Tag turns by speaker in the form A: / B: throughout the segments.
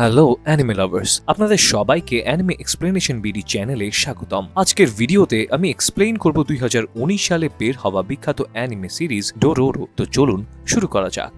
A: Hello anime lovers আপনাদের সবাইকে anime explanation BD চ্যানেলে স্বাগতম। আজকের ভিডিওতে আমি এক্সপ্লেইন করব দুই হাজার উনিশ সালে বের হওয়া বিখ্যাত অ্যানিমে সিরিজ ডোরোরো তো চলুন, শুরু করা যাক।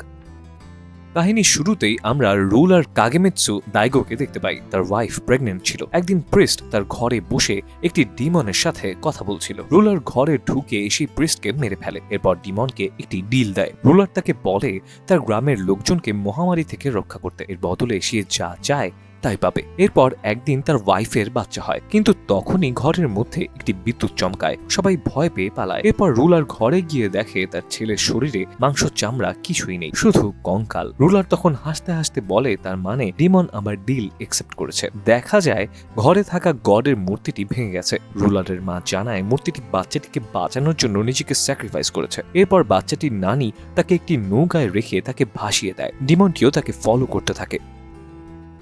A: কাহিনীর শুরুতেই আমরা রুলার কাগেমেৎসু দাইগোকে দেখতে পাই, তার ওয়াইফ প্রেগনেন্ট ছিল। একদিন প্রিস্ট তার ঘরে বসে একটি ডিমনের সাথে কথা বলছিল। রুলার ঘরে ঢুকে সেই প্রিস্টকে মেরে ফেলে, এরপর ডিমনকে একটি ডিল দেয়। রুলার তাকে বলে, তার গ্রামের লোকজনকে মহামারী থেকে রক্ষা করতে। এর বদলে সে যা চায় তাই পাবে। এরপর একদিন তার ওয়াইফের বাচ্চা হয়। কিন্তু তখনই ঘরের মধ্যে একটি বিদ্যুৎ চমকায়। সবাই ভয় পেয়ে পালায়। এরপর রুলার ঘরে গিয়ে দেখে তার ছেলের শরীরে মাংস চামড়া কিছুই নেই, শুধু কঙ্কাল। রুলার তখন হাসতে হাসতে বলে, তার মানে ডিমন আমার ডিল একসেপ্ট করেছে। দেখা যায়, ঘরে থাকা গডের মূর্তিটি ভেঙে গেছে। রুলারের মা জানায়, মূর্তিটি বাচ্চাটিকে বাঁচানোর জন্য নিজেকে স্যাক্রিফাইস করেছে। এরপর বাচ্চাটির নানি তাকে একটি নৌকায় রেখে তাকে ভাসিয়ে দেয়। ডিমনটিও তাকে ফলো করতে থাকে।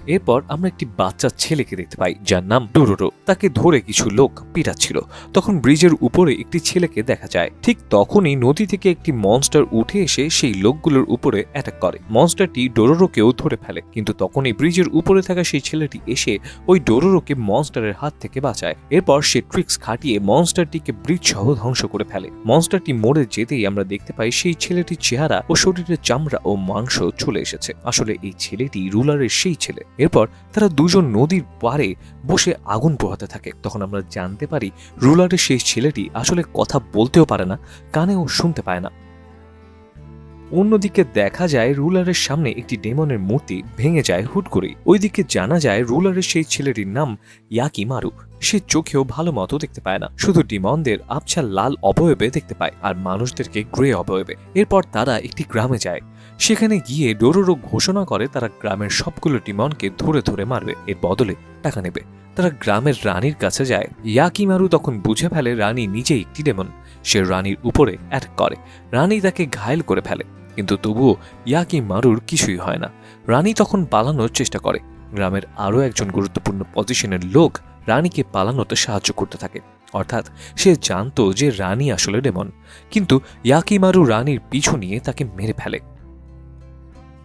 A: এরপর আমরা একটি বাচ্চা ছেলেকে দেখতে পাই, যার নাম ডোরোরো। তাকে ধরে কিছু লোক পিটাচ্ছিল। তখন ব্রিজের উপরে একটি ছেলেকে দেখা যায়। ঠিক তখনই নদী থেকে একটি মনস্টার উঠে এসে সেই লোকগুলোর উপরে অ্যাটাক করে। মনস্টারটি ডোরোরোকেও ধরে ফেলে, কিন্তু তখন তখনই ব্রিজের উপরে থাকা সেই ছেলেটি এসে ওই ডোরোরোকে মনস্টারের হাত থেকে বাঁচায়। এরপর সে ট্রিক্স খাটিয়ে মনস্টারটিকে ব্রিজ সহ ধ্বংস করে ফেলে। মনস্টারটি মরে যেতেই আমরা দেখতে পাই সেই ছেলেটির চেহারা ও শরীরের চামড়া ও মাংস চলে এসেছে। আসলে এই ছেলেটি রুলারের সেই ছেলে। এরপর তারা দুজন নদীর পাড়ে বসে আগুন পোহাতে থাকে। তখন আমরা জানতে পারি, রুলারের সেই ছেলেটি আসলে কথা বলতেও পারে না, কানেও শুনতে পায় না। অন্যদিকে দেখা যায়, রুলারের সামনে একটি ডেমনের মূর্তি ভেঙে যায় হুট করেই। ওইদিকে জানা যায়, রুলারের সেই ছেলেটির নাম ইয়াকি মারু সে চোখেও ভালো মতো দেখতে পায় না। শুধু ডিমনদের আবছা লাল অবয়বে দেখতে পায় আর মানুষদেরকে গ্রে অবয়বে। এরপর তারা একটি গ্রামে যায়। সেখানে গিয়ে ডোরোরো ঘোষণা করে তারা গ্রামের সবগুলো ডিমনকে ধরে ধরে মারবে। এর বদলে টাকা নেবে। তারা গ্রামের রানীর কাছে যায়। ইয়াকিমারু তখন বুঝে ফেলে রানী নিজেই একটি ডেমন। সে রানীর উপরে অ্যাটাক করে। রানী তাকে ঘায়েল করে ফেলে। কিন্তু তবুও ইয়াকি মারুর কিছুই হয় না। রানী তখন পালানোর চেষ্টা করে। গ্রামের আরও একজন গুরুত্বপূর্ণ পজিশনের লোক রানীকে পালানোতে সাহায্য করতে থাকে। অর্থাৎ সে জানতো যে রানী আসলে ডেমন। কিন্তু ইয়াকিমারু রানীর পিছু নিয়ে তাকে মেরে ফেলে।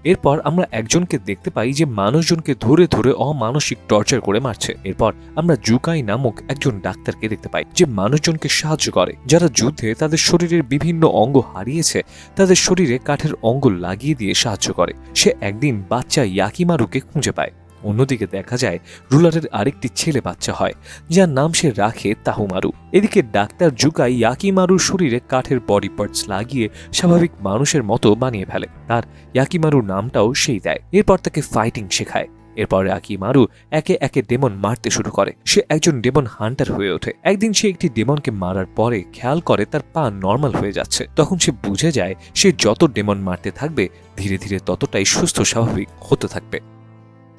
A: এরপর আমরা একজনকে দেখতে পাই যে মানুষজনকে ধরে ধরে অমানসিক টর্চার করে মারছে। এরপর আমরা জুকাই নামক একজন ডাক্তারকে দেখতে পাই যে মানুষজনকে সাহায্য করে। যারা যুদ্ধে তাদের শরীরের বিভিন্ন অঙ্গ হারিয়েছে, তাদের শরীরে কাঠের অঙ্গ লাগিয়ে দিয়ে সাহায্য করে। সে একদিন বাচ্চা ইয়াকিমারুকে খুঁজে পায়। অন্যদিকে দেখা যায় রুলারের আরেকটি ছেলে বাচ্চা হয়, যার নাম সে রাখে তাহুমারু। এদিকে ডাক্তার জুকাই ইয়াকিমারুর শরীরে কাঠের বডি পার্টস লাগিয়ে স্বাভাবিক মানুষের মতো বানিয়ে ফেলে। তার ইয়াকিমারুর নামটাও সেই দেয়। এরপর তাকে ফাইটিং শেখায়। এরপর ইয়াকিমারু একে একে ডেমন মারতে শুরু করে। সে একজন ডেমন হান্টার হয়ে ওঠে। একদিন সে একটি ডেমনকে মারার পরে খেয়াল করে তার পা নর্মাল হয়ে যাচ্ছে। তখন সে বুঝে যায়, সে যত ডেমন মারতে থাকবে, ধীরে ধীরে ততটাই সুস্থ স্বাভাবিক হতে থাকবে।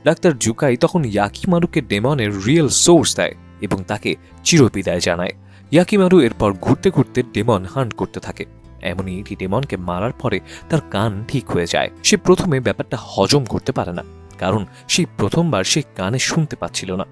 A: ডাক্তার জুকাই তখন ইয়াকিমারুকে ডেমনের রিয়েল সোর্স দেয় এবং তাকে চিরবিদায় জানায়। ইয়াকিমারু এরপর ঘুরতে ঘুরতে ডেমন হান্ট করতে থাকে। এমনই একটি ডেমনকে মারার পরে তার কান ঠিক হয়ে যায়। সে প্রথমে ব্যাপারটা হজম করতে পারে না, কারণ সেই প্রথমবার সে কানে শুনতে পাচ্ছিল না।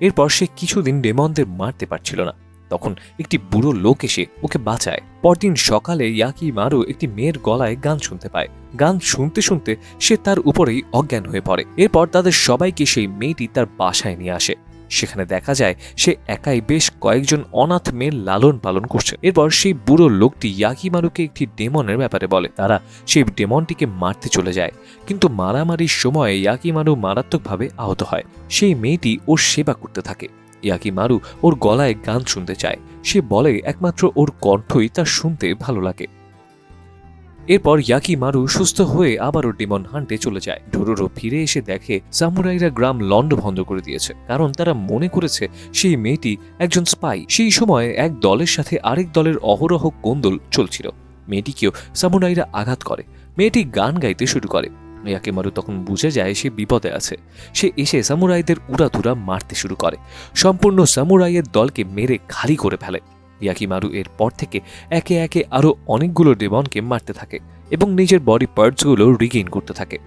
A: এরপর সে কিছুদিন ডেমনদের মারতে পারছিল না। তখন একটি বুড়ো লোক এসে ওকে বাঁচায়। পরদিন সকালে ইয়াকি মারু একটি মেয়ের গলায় গান শুনতে পায়। গান শুনতে শুনতে সে তার উপরেই অজ্ঞান হয়ে পড়ে। এরপর তাদের সবাইকে সেই মেয়েটি তার বাসায় নিয়ে আসে। সেখানে দেখা যায় সে একাই বেশ কয়েকজন অনাথ মেয়ের লালন পালন করছে। এরপর সেই বুড়ো লোকটি ইয়াকিমারুকে একটি ডেমনের ব্যাপারে বলে। তারা সেই ডেমনটিকে মারতে চলে যায়। কিন্তু মারামারির সময় ইয়াকিমারু মারাত্মকভাবে আহত হয়। সেই মেয়েটি ওর সেবা করতে থাকে। ইয়াকিমারু ওর গলায় গান শুনতে চায়। সে বলে, একমাত্র ওর কণ্ঠই তার শুনতে ভালো লাগে। এরপর ইয়াকি মারু সুস্থ হয়ে আবারও ডিমন হান্টে চলে যায়। ডোরোরো ফিরে এসে দেখে সামুরাইরা গ্রাম লন্ড বন্ধ করে দিয়েছে। কারণ তারা মনে করেছে, সেই মেয়েটি একজন স্পাই। সেই সময় এক দলের সাথে আরেক দলের অহরহ কোন্দল চলছিল। মেয়েটিকেও সামুরাইরা আঘাত করে। মেয়েটি গান গাইতে শুরু করে। ইয়াকিমারু তখন বুঝে যায় সে বিপদে আছে। সে এসে সামুরাইদের উড়াধুরা মারতে শুরু করে। সম্পূর্ণ সামুরাইয়ের দলকে মেরে খালি করে ফেলে। ইয়াকিমারু এর পর থেকে একে একে আরও অনেকগুলো ডেমনকে মারতে থাকে এবং নিজের বডি পার্টসগুলো রিগেইন করতে থাকে।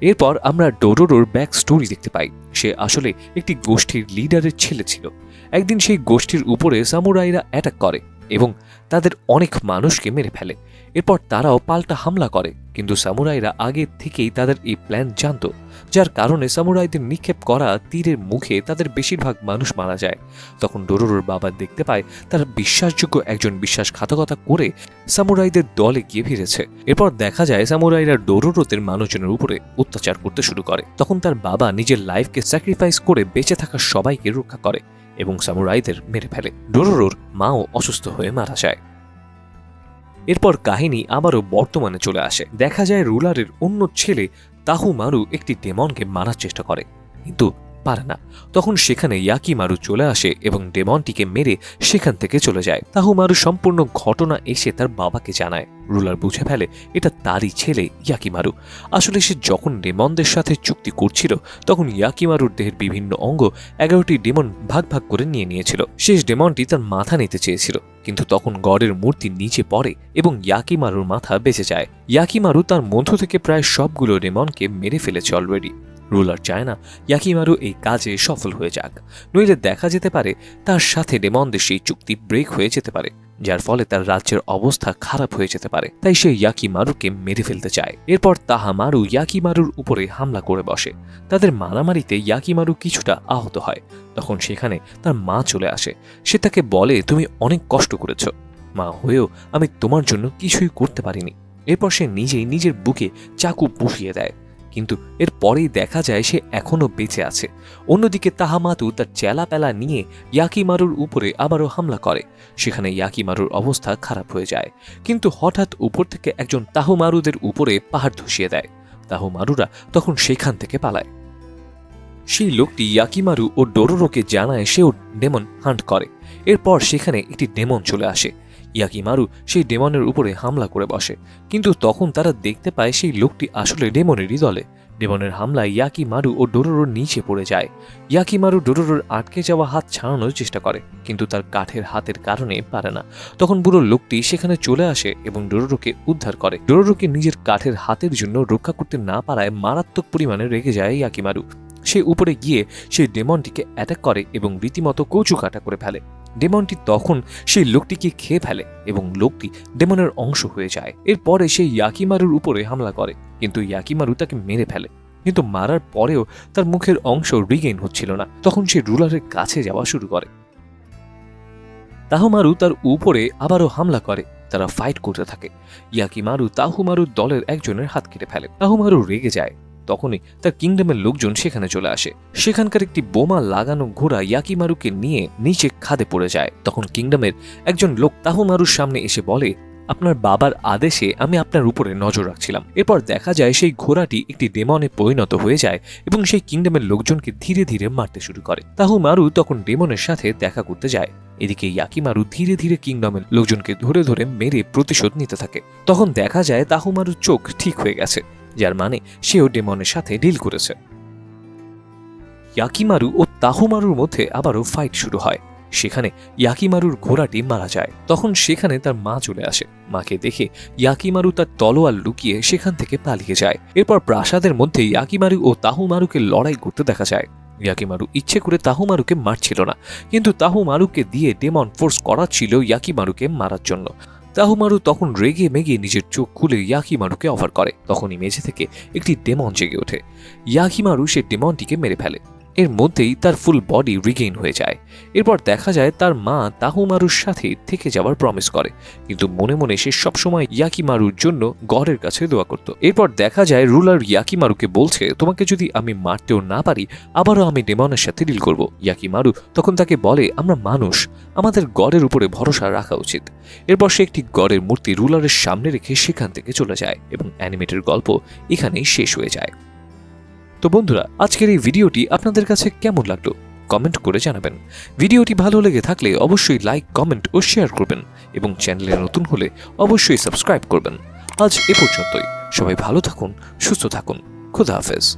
A: এরপর আমরা ডোরোরোর ব্যাক স্টোরি দেখতে পাই। সে আসলে একটি গোষ্ঠীর লিডারের ছেলে ছিল। একদিন সেই গোষ্ঠীর উপরে সামুরাইরা অ্যাটাক করে। এবং তাদের অনেক মানুষকে মেরে ফেলে। এরপর তারাও পাল্টা হামলা করে, কিন্তু সামুরাইরা আগে থেকেই তাদের এই প্ল্যান জানতো, যার কারণে সামুরাইদের নিক্ষেপ করা তীরের মুখে তাদের বেশিরভাগ মানুষ মারা যায়। তখন ডোরোরোর বাবা দেখতে পায়, তার বিশ্বাসযোগ্য একজন বিশ্বাসঘাতকতা করে সামুরাইদের দলে গিয়ে ফিরেছে। এরপর দেখা যায়, সামুরাইরা ডোরোরোদের মানুষজনের উপরে অত্যাচার করতে শুরু করে। তখন তার বাবা নিজের লাইফকে স্যাক্রিফাইস করে বেঁচে থাকা সবাইকে রক্ষা করে। এবং সামুরাইদের মেরে ফেলে। ডোরোরোর মাও অসুস্থ হয়ে মারা যায়। এরপর কাহিনী আবারও বর্তমানে চলে আসে। দেখা যায় রুলারের অন্য ছেলে তাহু মারু একটি ডেমনকে মারার চেষ্টা করে। কিন্তু পারে না। তখন সেখানে ইয়াকি মারু চলে আসে এবং ডেমনটিকে মেরে সেখান থেকে চলে যায়। তাহু মারু সম্পূর্ণ ঘটনা এসে তার বাবাকে জানায়। রুলার বুঝে ফেলে, এটা তারই ছেলে ইয়াকিমারু। আসলে সে যখন ডেমনদের সাথে চুক্তি করছিল, তখন ইয়াকিমারুর দেহের বিভিন্ন অঙ্গ এগারোটি ডেমন ভাগ ভাগ করে নিয়ে নিয়েছিল। শেষ ডেমনটি তার মাথা নিতে চেয়েছিল, কিন্তু তখন গডের মূর্তি নিচে পড়ে এবং ইয়াকিমারুর মাথা বেঁচে যায়। ইয়াকিমারু তার মধ্য থেকে প্রায় সবগুলো ডেমনকে মেরে ফেলেছে অলরেডি রুলার চায় না ইয়াকিমারু এই কাজে সফল হয়ে যাক। নইলে দেখা যেতে পারে তার সাথে ডেমনদের সেই চুক্তি ব্রেক হয়ে যেতে পারে, যার ফলে তার রাজ্যের অবস্থা খারাপ হয়ে যেতে পারে। তাই সে ইয়াকিমারুকে মেরে ফেলতে চায়। এরপর তাহামারু ইয়াকিমারুর উপরে হামলা করে বসে। তাদের মারামারিতে ইয়াকিমারু কিছুটা আহত হয়। তখন সেখানে তার মা চলে আসে। সে তাকে বলে, তুমি অনেক কষ্ট করেছ। মা, হয়েও আমি তোমার জন্য কিছুই করতে পারিনি। এরপর সে নিজেই নিজের বুকে চাকু বসিয়ে দেয়। কিন্তু এর পরেই দেখা যায় সে এখনও বেঁচে আছে। অন্যদিকে তাহামাতু তার চেলাপেলা নিয়ে ইয়াকিমারুর উপরে আবারও হামলা করে। সেখানে ইয়াকিমারুর অবস্থা খারাপ হয়ে যায়। কিন্তু হঠাৎ উপর থেকে একজন তাহুমারুদের উপরে পাহাড় ধসিয়ে দেয়। তাহুমারুরা তখন সেখান থেকে পালায়। সেই লোকটি ইয়াকিমারু ও ডোরোরোকে জানায় সেও ডেমন হান্ট করে। এরপর সেখানে একটি ডেমন চলে আসে। ইয়াকিমারু সেই ডেমনের উপরে হামলা করে বসে। কিন্তু তখন তারা দেখতে পায় সেই লোকটি আসলে ডেমনেরই দলে। ডেমনের হামলায় ইয়াকিমারু ও ডোরোরোর নিচে পড়ে যায়। ইয়াকিমারু ডোরোরোর আটকে যাওয়া হাত ছাড়ানোর চেষ্টা করে, কিন্তু তার কাঠের হাতের কারণে পারে না। তখন বুড়ো লোকটি সেখানে চলে আসে এবং ডোরোরোকে উদ্ধার করে। ডোরোরোকে নিজের কাঠের হাতের জন্য রক্ষা করতে না পারায় মারাত্মক পরিমাণে রেগে যায় ইয়াকিমারু সে উপরে গিয়ে সেই ডেমনটিকে অ্যাটাক করে এবং রীতিমতো কচু কাটা করে ফেলে। ডেমনটি তখন সেই লোকটিকে খেয়ে ফেলে এবং লোকটি ডেমনের অংশ হয়ে যায়। এরপরে সে ইয়াকিমারুর উপরে হামলা করে, কিন্তু ইয়াকিমারু তাকে মেরে ফেলে। কিন্তু মারার পরেও তার মুখের অংশ রিগেইন হচ্ছিল না। তখন সে রুলারের কাছে যাওয়া শুরু করে। তাহুমারু তার উপরে আবারও হামলা করে, তারা ফাইট করতে থাকে। ইয়াকিমারু তাহুমারুর দলের একজনের হাত কেটে ফেলে। তাহুমারু রেগে যায়। তখনই তার কিংডমের লোকজন সেখানে চলে আসে। সেখানকার একটি বোমা লাগানো ঘোড়া ইয়াকিমারুকে নিয়ে নিচে খাদে পড়ে যায়। তখন কিংডমের একজন লোক তাহুমারুর সামনে এসে বলে, আপনার বাবার আদেশে আমি আপনার উপরে নজর রাখছিলাম। এরপর দেখা যায় সেই ঘোড়াটি একটি ডেমনে পরিণত হয়ে যায় এবং সেই কিংডমের লোকজনকে ধীরে ধীরে মারতে শুরু করে। তাহুমারু তখন ডেমনের সাথে দেখা করতে যায়। এদিকে ইয়াকিমারু ধীরে ধীরে কিংডমের লোকজনকে ধরে ধরে মেরে প্রতিশোধ নিতে থাকে। তখন দেখা যায় তাহুমারুর চোখ ঠিক হয়ে গেছে। যার মানে সেও ডেমনের সাথে ডিল করেছে। ইয়াকিমারু ও তাহুমারুর মধ্যে আবারও ফাইট শুরু হয়। সেখানে ইয়াকিমারুর ঘোড়াটি মারা যায়। তখন সেখানে তার মা চলে আসে। মাকে দেখে ইয়াকিমারু তার তলোয়ার লুকিয়ে সেখান থেকে পালিয়ে যায়। এরপর প্রাসাদের মধ্যে ইয়াকিমারু ও তাহুমারুকে লড়াই করতে দেখা যায়। ইয়াকিমারু ইচ্ছে করে তাহুমারুকে মারছিল না। কিন্তু তাহুমারুকে দিয়ে ডেমন ফোর্স করাচ্ছিল ইয়াকিমারুকে মারার জন্য। তাহুমারু তখন রেগে মেগে নিজের চোখ খুলে ইয়াকিমারুকে অফার করে। তখনই মেঝে থেকে একটি ডেমন জেগে ওঠে। ইয়াকিমারু সে ডেমনটিকে মেরে ফেলে। এর মধ্যেই তার ফুল বডি রিগেইন হয়ে যায়। এরপর দেখা যায় তার মা তাহুমারুর সাথে থেকে যাওয়ার প্রমিস করে। কিন্তু মনে মনে সে সবসময় ইয়াকিমারুর জন্য গডের কাছে দোয়া করত। এরপর দেখা যায় রুলার ইয়াকিমারুকে বলছে, তোমাকে যদি আমি মারতেও না পারি, আবারও আমি ডেমনের সাথে ডিল করব। ইয়াকিমারু তখন তাকে বলে, আমরা মানুষ, আমাদের গডের উপরে ভরসা রাখা উচিত। এরপর সে একটি গডের মূর্তি রুলারের সামনে রেখে সেখান থেকে চলে যায় এবং অ্যানিমেটের গল্প এখানেই শেষ হয়ে যায়। তো বন্ধুরা, আজকের এই ভিডিওটি আপনাদের কাছে কেমন লাগল? কমেন্ট করে জানাবেন। ভিডিওটি ভালো লেগে থাকলে অবশ্যই লাইক, কমেন্ট ও শেয়ার করবেন এবং চ্যানেলে নতুন হলে অবশ্যই সাবস্ক্রাইব করবেন। আজ এ পর্যন্তই। সবাই ভালো থাকুন, সুস্থ থাকুন। খুদা হাফেজ।